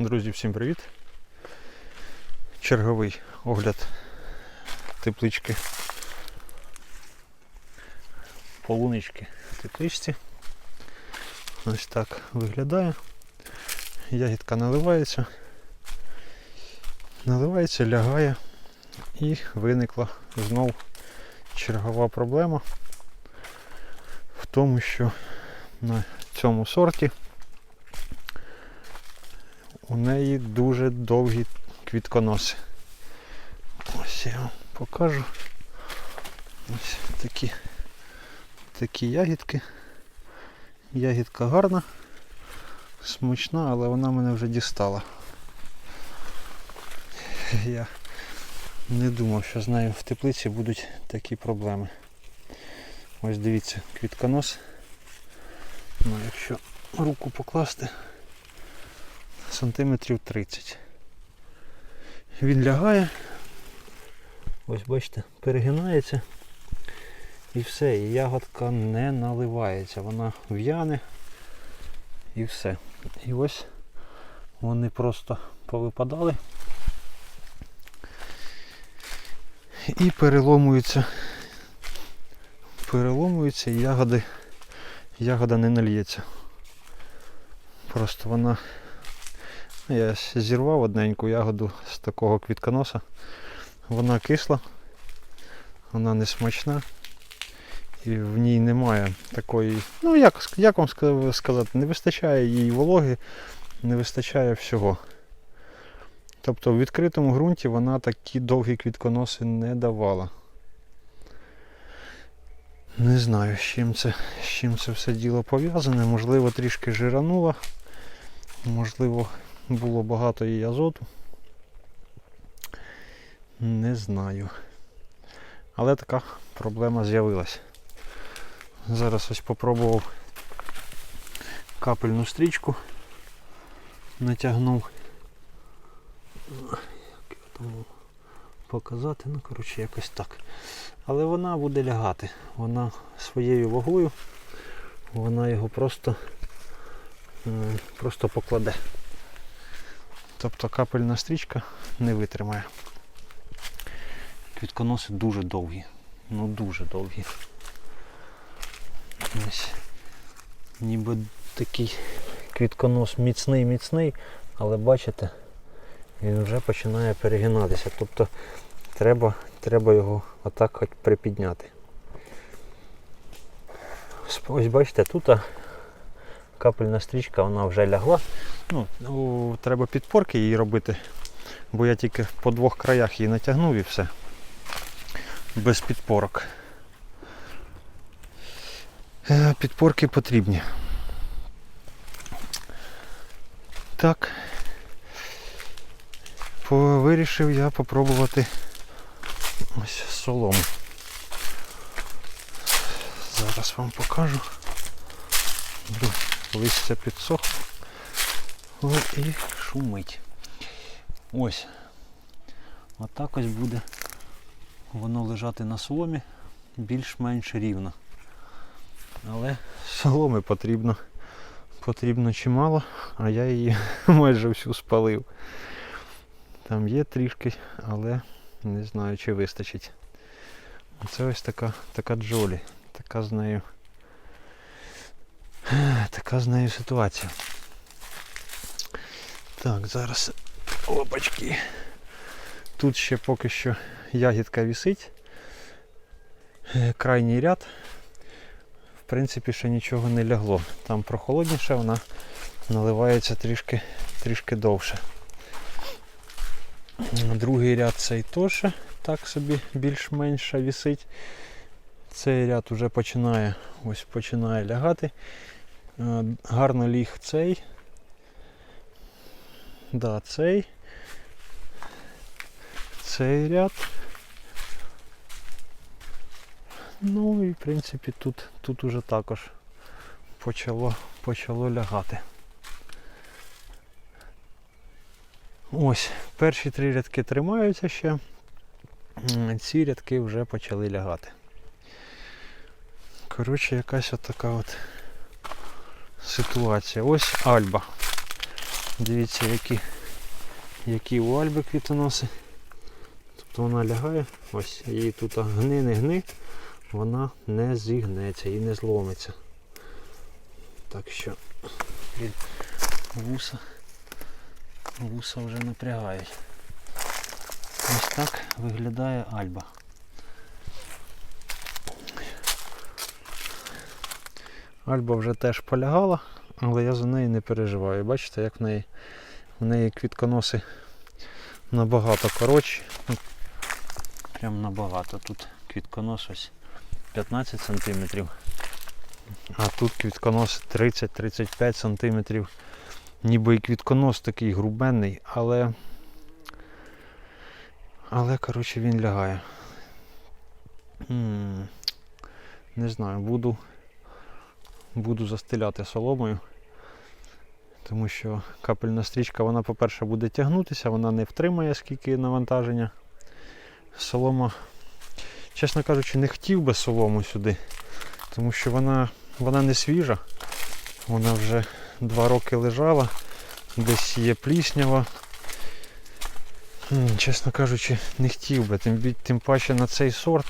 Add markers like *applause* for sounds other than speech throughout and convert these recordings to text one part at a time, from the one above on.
Друзі, всім привіт! Черговий огляд теплички. Полунички в тепличці. Ось так виглядає. Ягідка наливається. Наливається, лягає і виникла знов чергова проблема в тому, що на цьому сорті у неї дуже довгі квітконоси. Ось я вам покажу. Ось такі, такі ягідки. Ягідка гарна, смачна, але вона мене вже дістала. Я не думав, що з нею в теплиці будуть такі проблеми. Ось дивіться, квітконос. Ну, якщо руку покласти, сантиметрів 30. Він лягає. Ось бачите, перегинається. І все, і ягодка не наливається. Вона в'яне і все. І ось вони просто повипадали і переломуються. Переломуються і ягоди, ягода не нальється. Просто вона Я зірвав одненьку ягоду з такого квітконоса. Вона кисла, вона не смачна. І в ній немає такої, ну як, як вам сказати, не вистачає їй вологи, не вистачає всього. Тобто в відкритому ґрунті вона такі довгі квітконоси не давала. Не знаю, з чим це, з чим це все діло пов'язане. Можливо, трішки жиранула, можливо, було багато її азоту. Не знаю. Але така проблема з'явилась. Зараз ось попробував капельну стрічку. Натягнув. Як його там показати, ну коротше якось так. Але вона буде лягати. Вона своєю вагою, вона його просто, просто покладе. Тобто капельна стрічка не витримає. Квітконоси дуже довгі. Ну дуже довгі. Ось. Ніби такий квітконос міцний-міцний, але бачите, він вже починає перегинатися. Тобто треба, треба його отак хоч припідняти. Ось- бачите, тут капельна стрічка вона вже лягла. Ну, треба підпорки її робити, бо я тільки по двох краях її натягнув і все. Без підпорок. Е, Підпорки потрібні. Так. Вирішив я попробувати ось солому. Зараз вам покажу. Листя підсохло. І шумить. Ось. Отак ось буде воно лежати на соломі більш-менш рівно. Але соломи потрібно, потрібно чимало, а я її *laughs* майже всю спалив. Там є трішки, але не знаю чи вистачить. Це ось така, така джолі. Така з нею. *sighs* Така з нею ситуація. Так, зараз опачки. Тут ще поки що ягідка вісить. Е, Крайній ряд. В принципі, ще нічого не лягло. Там прохолодніше, вона наливається трішки, трішки довше. Другий ряд цей теж так собі більш-менш вісить. Цей ряд вже починає ось починає лягати. Е, Гарно ліг цей. Да, цей. Цей ряд. Ну і в принципі тут, тут уже також почало, почало лягати. Ось, перші три рядки тримаються ще. Ці рядки вже почали лягати. Коротше, якась от така от ситуація. Ось Альба. Дивіться, які, які у Альби квітоноси. Тобто вона лягає, ось її тут гни, не гни, вона не зігнеться і не зломиться. Так що блін, вуса, вуса вже напрягають. Ось так виглядає Альба. Альба вже теж полягала, але я за неї не переживаю. Бачите, як в неї, в неї квітконоси набагато коротші. Ну, Прям набагато. Тут квітконос ось 15 см. А тут квітконос 30-35 см. Ніби і квітконос такий грубенний, але. Але, коротше, він лягає. Не знаю, буду, буду застеляти соломою. Тому що капельна стрічка, вона, по-перше, буде тягнутися, вона не втримає скільки навантаження. Солома, чесно кажучи, не хотів би солому сюди, тому що вона, вона не свіжа. Вона вже два роки лежала, десь є пліснява. Чесно кажучи, не хотів би, тим, тим паче на цей сорт.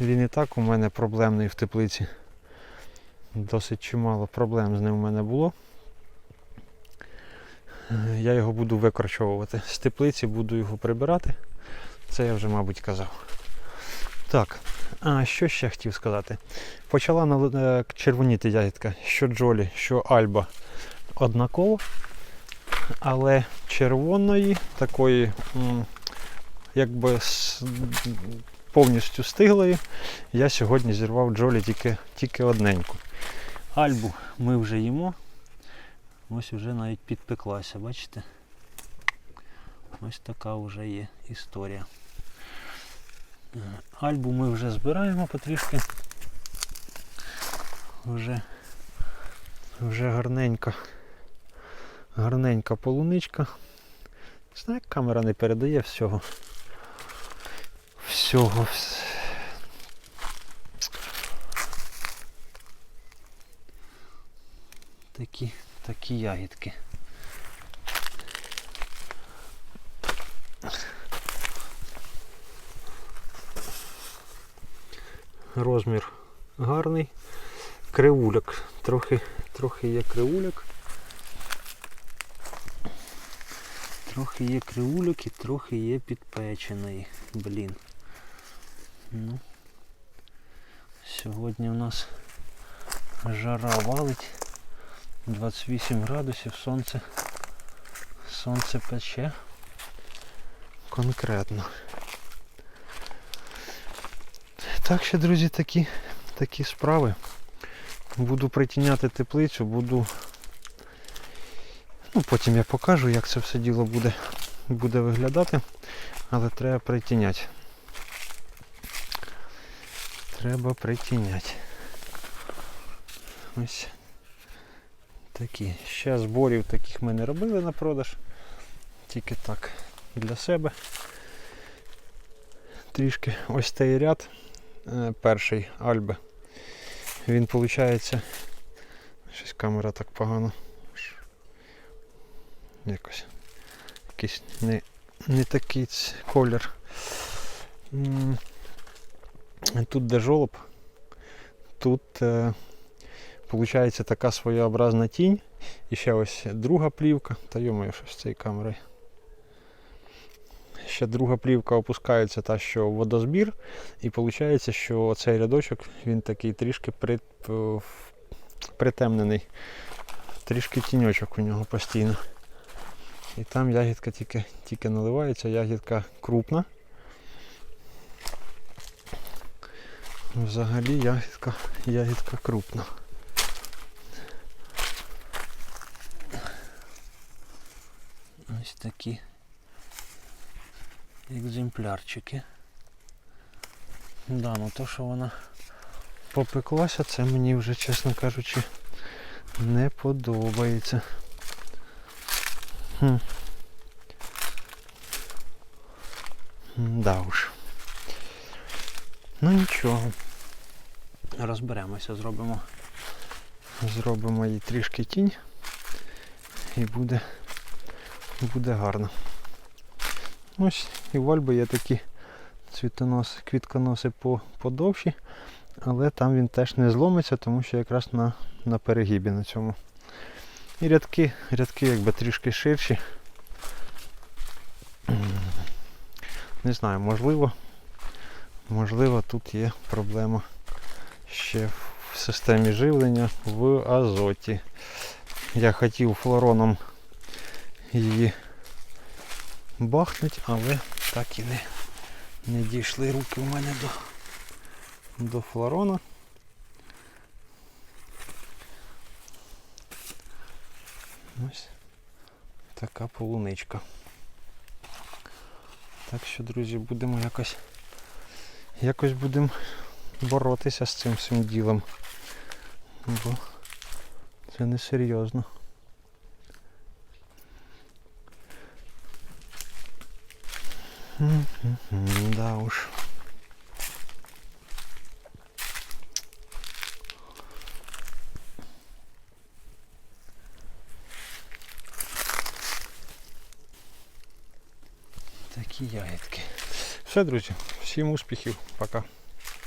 Він і так у мене проблемний в теплиці. Досить чимало проблем з ним у мене було. Я його буду викорчовувати. З теплиці буду його прибирати. Це я вже, мабуть, казав. Так, а що ще хотів сказати? Почала е, червоніти ягідка, що Джолі, що Альба однаково, але червоної, такої, якби повністю стиглої, я сьогодні зірвав Джолі тільки, тільки одненьку. Альбу ми вже їмо. Ось вже навіть підпеклася, бачите? Ось така вже є історія. Е, Альбу ми вже збираємо потрішки. Вже, вже гарненька, гарненька полуничка. Як камера не передає всього. Всього. Такі, такі ягідки. Розмір гарний. Кривуляк. Трохи, трохи є кривуляк. Трохи є кривуляк і трохи є підпечений. Блін. Ну. Сьогодні у нас жара валить. 28 градусів, сонце. Сонце пече. Конкретно. Так що, друзі, такі, такі справи. Буду притіняти теплицю, буду. Ну, потім я покажу, як це все діло буде, буде виглядати. Але треба притіняти. Треба притіняти. Ось такі. Ще зборів таких ми не робили на продаж. Тільки так для себе. Трішки ось цей ряд е, перший Альби. Він виходить. Щось камера так погано. Якось. Якийсь не, не такий колір. Тут де жолоб. Тут е, Получається така своєобразна тінь. І ще ось друга плівка. Та йомаю, що з цією камерою. Ще друга плівка опускається та, що водозбір. І виходить, що цей рядочок він такий трішки при, притемнений. Трішки тіньочок у нього постійно. І там ягідка тільки, тільки наливається, ягідка крупна. Взагалі ягідка, ягідка крупна. Ось такі екземплярчики. Да, ну то, що вона попеклася, це мені вже, чесно кажучи, не подобається. Хм. Да уж. Ну нічого. Розберемося, зробимо. Зробимо їй трішки тінь і буде буде гарно. Ось і в є такі цвітоноси, квітконоси по, подовші, але там він теж не зломиться, тому що якраз на, на перегибі на цьому. І рядки, рядки якби трішки ширші. *clears throat* Не знаю, можливо, можливо, тут є проблема ще в системі живлення в азоті. Я хотів флороном її бахнуть, але так і не, не дійшли руки у мене до, до флорона. Ось така полуничка. Так що, друзі, будемо якось якось будемо боротися з цим всім ділом. Бо це не Да уж. Такі ягідки. Все, друзі, всім успіхів, пока.